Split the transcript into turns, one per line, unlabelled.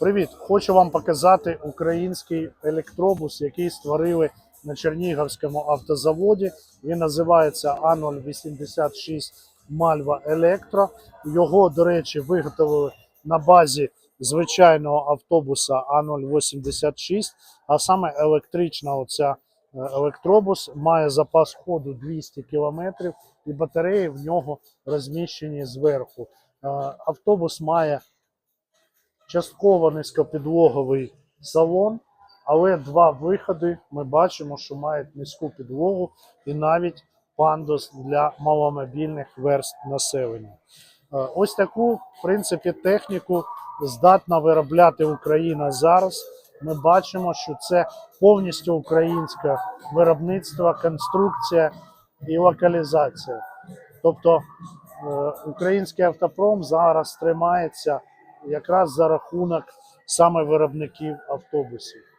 Привіт! Хочу вам показати український електробус, який створили на Чернігівському автозаводі. Він називається А086 Malva Electro. Його, до речі, виготовили на базі звичайного автобуса А086, а саме електрична оця е, електробус має запас ходу 200 км і батареї в нього розміщені зверху. Е, Автобус має частково низькопідлоговий салон, але два виходи ми бачимо, що мають низьку підлогу і навіть пандус для маломобільних верст населення. Е, Ось таку, в принципі, техніку здатна виробляти Україна зараз. Ми бачимо, що це повністю українське виробництво, конструкція і локалізація. Тобто е, український автопром зараз тримається якраз за рахунок саме виробників автобусів.